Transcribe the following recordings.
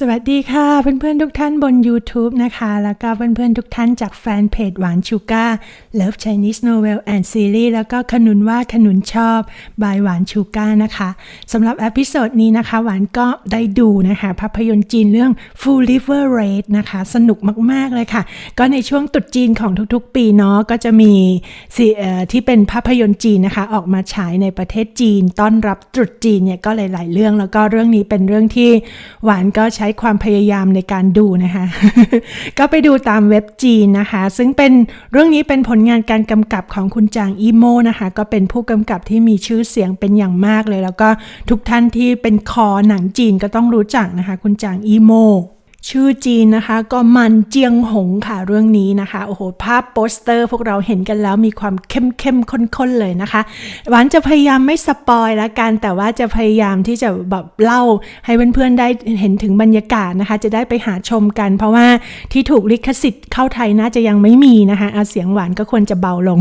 สวัสดีค่ะเพื่อนๆทุกท่านบน YouTube นะคะ แล้วก็เพื่อนๆทุกท่านจากแฟนเพจหวานชูก้า Love Chinese Novel and Series แล้วก็ขนุนว่าขนุนชอบบายหวานชูก้านะคะสำหรับอพิโซดนี้นะคะ หวานก็ได้ดูนะคะ ภาพยนตร์จีนเรื่อง Full River Raid นะคะ สนุกมากๆเลยค่ะ ก็ในช่วงตรุษจีนของทุกๆ ปีเนาะก็จะมีที่เป็นภาพยนตร์จีนนะคะ ออกมาฉายในประเทศจีน ต้อนรับตรุษจีนเนี่ยก็หลายๆ เรื่องแล้วก็เรื่องนี้เป็นเรื่องที่หวานก็ใช้ช้ความพยายามในการดูนะคะ ก็ไปดูตามเว็บจีนนะคะ ซึ่งเป็นเรื่องนี้เป็นผลงานการกำกับของคุณจางอีโมนะคะ ก็เป็นผู้กำกับที่มีชื่อเสียงเป็นอย่างมากเลย แล้วก็ทุกท่านที่เป็นคอหนังจีนก็ต้องรู้จักนะคะ คุณจางอีโม ชื่อจีนนะคะ ก็มันเจียงหงค่ะเรื่องนี้นะคะ โอ้โห ภาพโปสเตอร์พวกเราเห็นกันแล้วมีความเข้มเข้มข้นๆเลยนะคะ หวานจะพยายามไม่สปอยละกัน แต่ว่าจะพยายามที่จะแบบเล่าให้เพื่อนๆได้เห็นถึงบรรยากาศนะคะ จะได้ไปหาชมกัน เพราะว่าที่ถูกลิขสิทธิ์เข้าไทยน่าจะยังไม่มีนะคะอาเสียงหวานก็ควรจะเบาลง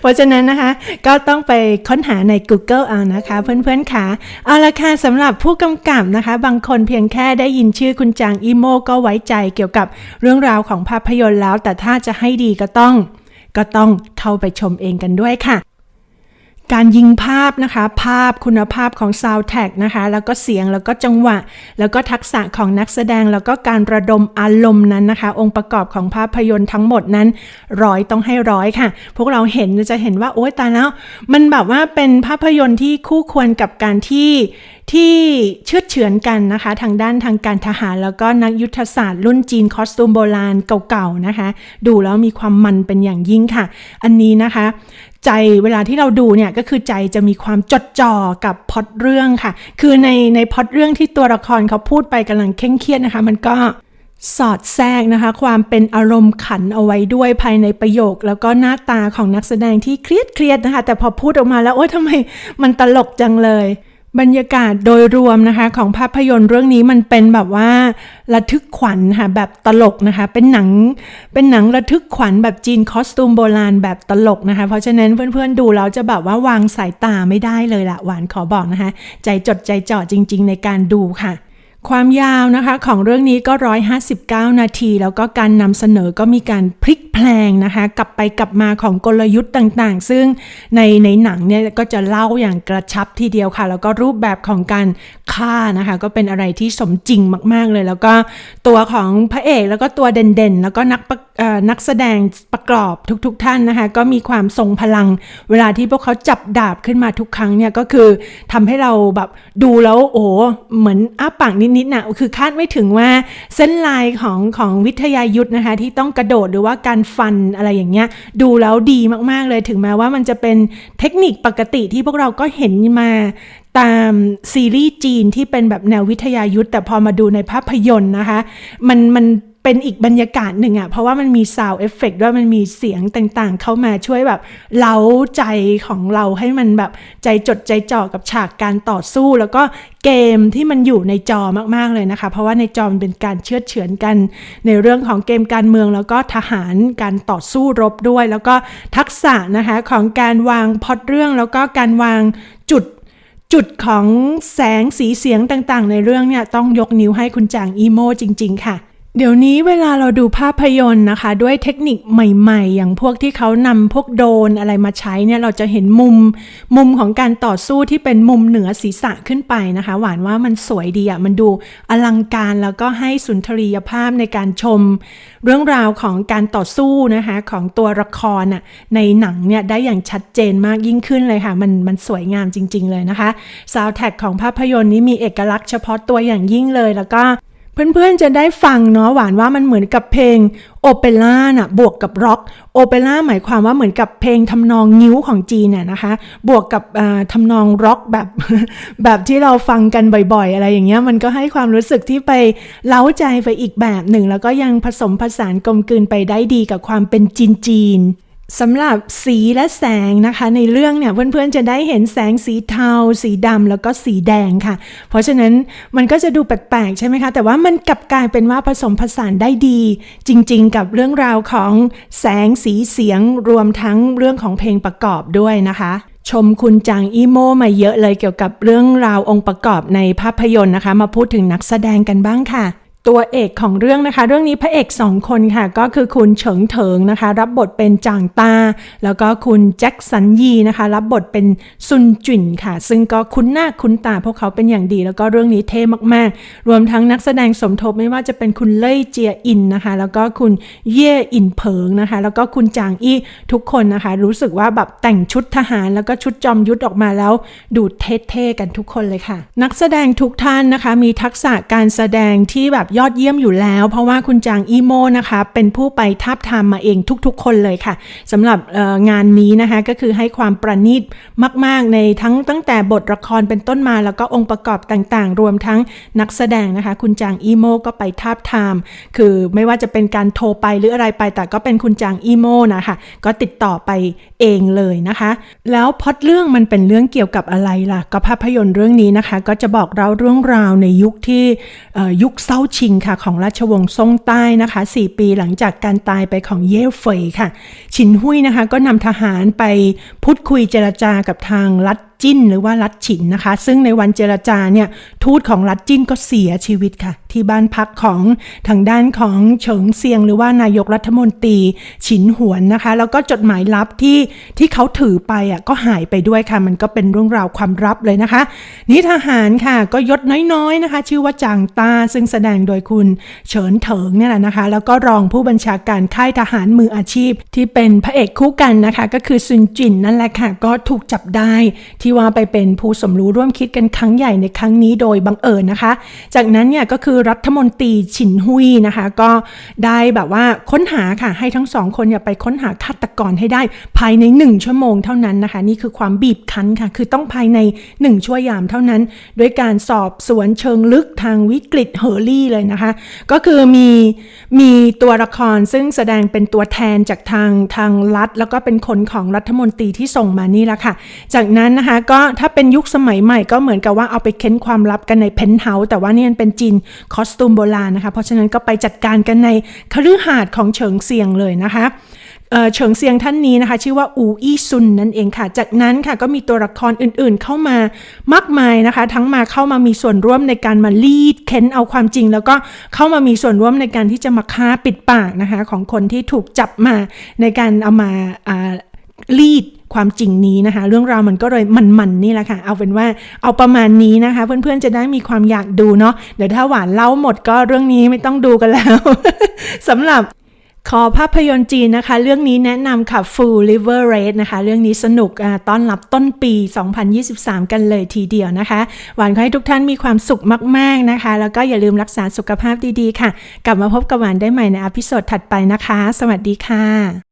เพราะฉะนั้นนะคะก็ต้องไปค้นหาใน Google เอานะคะ เพื่อนๆค่ะเอาละค่ะสำหรับผู้กำกับนะคะ บางคนเพียงแค่ได้ยินชื่อคุณจางอีโมก็ไว้ใจเกี่ยวกับเรื่องราวของภาพยนตร์แล้ว แต่ถ้าจะให้ดีก็ต้อง ก็ต้องเข้าไปชมเองกันด้วยค่ะ การยิงภาพนะคะ ภาพคุณภาพของซาว n d t ท a c k นะคะ แล้วก็เสียงแล้วก็จังหวะ แล้วก็ทักษะของนักแสดงแล้วก็การระดมอารมณ์นั้นนะคะ องค์ประกอบของภาพยนตร์ทั้งหมดนั้นร้อยต้องให้ร้อยค่ะ พวกเราเห็นจะเห็นว่าโอ๊ยตายแล้ว มันแบบว่าเป็นภาพยนตร์ที่คู่ควรกับการที่ที่เชื่อเฉือนกันนะคะ ทางด้านทางการทหาร แล้วก็นักยุทธศาสตร์รุ่นจีนคอสตูมโบราณเก่าๆนะคะ ดูแล้วมีความมันเป็นอย่างยิ่งค่ะ อันนี้นะคะ ใจเวลาที่เราดูเนี่ยก็คือใจจะมีความจดจ่อกับพอดเรื่องค่ะ คือในในพอดเรื่องที่ตัวละครเขาพูดไปกำลังเคร่งเครียดนะคะ มันก็สอดแทรกนะคะ ความเป็นอารมณ์ขันเอาไว้ด้วยภายในประโยค แล้วก็หน้าตาของนักแสดงที่เครียดเครียดนะคะ แต่พอพูดออกมาแล้วโอ๊ยทำไมมันตลกจังเลย บรรยากาศโดยรวมนะคะของภาพยนตร์เรื่องนี้มันเป็นแบบว่าระทึกขวัญค่ะแบบตลกนะคะ เป็นหนังเป็นหนังระทึกขวัญแบบจีนคอสตูมโบราณแบบตลกนะคะ เพราะฉะนั้นเพื่อนๆดูแล้วจะแบบว่าวางสายตาไม่ได้เลยละหวานขอบอกนะคะ ใจจดใจจ่อจริง ๆ ในการดูค่ะ ความยาวนะคะของเรื่องนี้ก็ 159 นาที แล้วก็การนำเสนอก็มีการพลิกแพลงนะคะกลับไปกลับมาของกลยุทธ์ต่างๆ ซึ่งในในหนังเนี่ยก็จะเล่าอย่างกระชับทีเดียวค่ะ แล้วก็รูปแบบของการฆ่านะคะก็เป็นอะไรที่สมจริงมากๆเลย แล้วก็ตัวของพระเอกแล้วก็ตัวเด่นๆ แล้วก็นักนักแสดงประกอบทุกๆทท่านนะคะก็มีความทรงพลัง เวลาที่พวกเขาจับดาบขึ้นมาทุกครั้งเนี่ยก็คือทำให้เราแบบดูแล้วโอ้เหมือนอ้าปากนิดๆนะคือคาดไม่ถึงว่าเส้นลายของของวิทยายุทธนะคะ ที่ต้องกระโดดหรือว่าการฟันอะไรอย่างเงี้ย ดูแล้วดีมากๆเลยถึงแม้ว่ามันจะเป็นเทคนิคปกติที่พวกเราก็เห็นมาตามซีรีส์จีนที่เป็นแบบแนววิทยายุทธแต่พอมาดูในภาพยนตร์นะคะ มันมัน เป็นอีกบรรยากาศหนึ่งอะเพราะว่ามันมีซาวเอฟเฟกด้วยมันมีเสียงต่างๆ เข้ามาช่วยแบบเล้าใจของเราให้มันแบบใจจดใจจ่อกับฉากการต่อสู้ แล้วก็เกมที่มันอยู่ในจอมากๆเลยนะคะ เพราะว่าในจอมันเป็นการเชื่อเฉือนกัน ในเรื่องของเกมการเมืองแล้วก็ทหารการต่อสู้รบด้วย แล้วก็ทักษะนะคะของการวางพอตเรื่องแล้วก็การวางจุดจุดของแสงสีเสียงต่างๆ ในเรื่องเนี่ยต้องยกนิ้วให้คุณจางอีโมจริง ๆ ค่ะ เดี๋ยวนี้เวลาเราดูภาพยนตร์นะคะ ด้วยเทคนิคใหม่ๆ อย่างพวกที่เขานำพวกโดนอะไรมาใช้เนี่ยเราจะเห็นมุมมุมของการต่อสู้ที่เป็นมุมเหนือศีรษะขึ้นไปนะคะ หวานว่ามันสวยดีอะ่ะมันดูอลังการแล้วก็ให้สุนทรียภาพในการชม เรื่องราวของการต่อสู้นะคะของตัวละครน่ะในหนังเนี่ยได้อย่างชัดเจนมากยิ่งขึ้นเลยค่ะ มันมันสวยงามจริง ๆ เลยนะคะซาวแท็กของภาพยนตร์นี้มีเอกลักษณ์เฉพาะตัวอย่างยิ่งเลยแล้วก็ เพื่อนๆจะได้ฟังเนาะหวานว่ามันเหมือนกับเพลงโอเปร่าน่ะบวกกับร็อกโอเปร่าหมายความว่าเหมือนกับเพลงทำนองนิ้วของจีนน่ะนะคะ บวกกับอ่าทำนองร็อกแบบแบบที่เราฟังกันบ่อยๆ อะไรอย่างเงี้ยมันก็ให้ความรู้สึกที่ไปเล้าใจไปอีกแบบหนึ่ง แล้วก็ยังผสมผสานกลมกลืนไปได้ดีกับความเป็นจีนๆ สำหรับสีและแสงนะคะ ในเรื่องเนี่ยเพื่อนๆจะได้เห็นแสงสีเทา สีดำแล้วก็สีแดงค่ะ เพราะฉะนั้นมันก็จะดูแปลกๆใช่ไหมคะ แต่ว่ามันกลับกลายเป็นว่าผสมผสานได้ดี จริงๆ กับเรื่องราวของแสงสีเสียงรวมทั้งเรื่องของเพลงประกอบด้วยนะคะชมคุณจางอีโมมาเยอะเลยเกี่ยวกับเรื่องราวองค์ประกอบในภาพยนตร์นะคะ มาพูดถึงนักแสดงกันบ้างค่ะ ตัวเอกของเรื่องนะคะ เรื่องนี้พระเอกสองคนค่ะ ก็คือคุณเฉิงเถิงนะคะ รับบทเป็นจางตา แล้วก็คุณแจ็คสันยีนะคะ รับบทเป็นซุนจุนค่ะ ซึ่งก็คุ้นหน้าคุ้นตาพวกเขาเป็นอย่างดี แล้วก็เรื่องนี้เท่มากๆ รวมทั้งนักแสดงสมทบไม่ว่าจะเป็นคุณเล่ยเจียอินนะคะ แล้วก็คุณเย่อินเผิงนะคะ แล้วก็คุณจางอี้ทุกคนนะคะ รู้สึกว่าแบบแต่งชุดทหารแล้วก็ชุดจอมยุทธออกมาแล้ว ดูเท่ๆกันทุกคนเลยค่ะ นักแสดงทุกท่านนะคะ มีทักษะการแสดงที่แบบยอดเยี่ยมอยู่แล้ว เพราะว่าคุณจางอีโมนะคะเป็นผู้ไปทาบทามมาเองทุกๆ คนเลยค่ะสำหรับงานนี้นะคะก็คือให้ความประณีตมาก ๆ ในทั้งตั้งแต่บทละครเป็นต้นมาแล้วก็องค์ประกอบต่างๆ รวมทั้งนักแสดงนะคะ คุณจางอีโมก็ไปทาบทาม คือไม่ว่าจะเป็นการโทรไปหรืออะไรไป แต่ก็เป็นคุณจางอีโมนะคะก็ติดต่อไปเองเลยนะคะ แล้วพอดเรื่องมันเป็นเรื่องเกี่ยวกับอะไรล่ะ ก็ภาพยนตร์เรื่องนี้นะคะ ก็จะบอกเราเรื่องราวในยุคที่ยุคเซาชิงค่ะของราชวงศ์ซ่งใต้นะคะ 4 ปีหลังจากการตายไปของเย่เฟยค่ะ ชินหุยนะคะก็นำทหารไปพูดคุยเจรจากับทางรัฐ จิ้นหรือว่ารัฐฉินนะคะ ซึ่งในวันเจรจาเนี่ยทูตของรัฐจิ้นก็เสียชีวิตค่ะ ที่บ้านพักของทางด้านของเฉิงเซียง หรือว่านายกรัฐมนตรีฉินหวนนะคะ แล้วก็จดหมายลับที่ที่เขาถือไปอะก็หายไปด้วยค่ะ มันก็เป็นเรื่องราวความลับเลยนะคะ นี่ทหารค่ะก็ยศน้อยๆนะคะ ชื่อว่าจางตาซึ่งแสดงโดยคุณเฉินเถิงเนี่ยแหละนะคะ แล้วก็รองผู้บัญชาการค่ายทหารมืออาชีพ ที่เป็นพระเอกคู่กันนะคะ ก็คือซุนจินนั่นแหละค่ะ ก็ถูกจับได้ที่ว่าไปเป็นผู้สมรู้ร่วมคิดกันครั้งใหญ่ในครั้งนี้โดยบังเอิญนะคะ จากนั้นเนี่ยก็คือรัฐมนตรีฉินหุยนะคะ ก็ได้แบบว่าค้นหาค่ะให้ทั้งสองคนเนี่ยไปค้นหาฆาตกรให้ได้ภายใน 1 ชั่วโมงเท่านั้นนะคะ นี่คือความบีบคั้นค่ะ คือต้องภายใน 1 ชั่วยามเท่านั้น ด้วยการสอบสวนเชิงลึกทางวิกฤตเฮอร์รี่เลยนะคะ ก็คือมีมีตัวละครซึ่งแสดงเป็นตัวแทนจากทางทางรัฐ แล้วก็เป็นคนของรัฐมนตรีที่ส่งมานี่แหละค่ะ จากนั้นนะคะก็ถ้าเป็นยุคสมัยใหม่ก็เหมือนกับว่าเอาไปเค้นความลับกันในเพนท์เฮาส์แต่ว่านี่มันเป็นจีนคอสตูมโบราณนะคะ เพราะฉะนั้นก็ไปจัดการกันในคฤหาสน์ของเฉิงเซียงเลยนะคะเฉิงเซียงท่านนี้นะคะ ชื่อว่าอูอี้ซุนนั่นเองค่ะ จากนั้นค่ะก็มีตัวละครอื่นๆเข้ามามากมายนะคะ ทั้งมาเข้ามามีส่วนร่วมในการมาลีดเค้นเอาความจริง แล้วก็เข้ามามีส่วนร่วมในการที่จะมาฆ่าปิดปากนะคะ ของคนที่ถูกจับมาในการเอามาอ่าลีด ความจริงนี้นะคะ เรื่องราวมันก็เลยมันๆนี่แหละค่ะ เอาเป็นว่าเอาประมาณนี้นะคะ เพื่อนๆจะได้มีความอยากดูเนาะเดี๋ยวถ้าหวานเล่าหมดก็เรื่องนี้ไม่ต้องดูกันแล้วสำหรับขอภาพยนตร์จีนนะคะ เรื่องนี้แนะนำค่ะ Full River Raid นะคะ เรื่องนี้สนุกต้อนรับต้นปี 2023 กันเลยทีเดียวนะคะ หวังให้ทุกท่านมีความสุขมาก ๆนะคะ แล้วก็อย่าลืมรักษาสุขภาพดี ๆ ค่ะ กลับมาพบกับหวานได้ใหม่ในอพิโซดถัดไปนะคะ สวัสดีค่ะ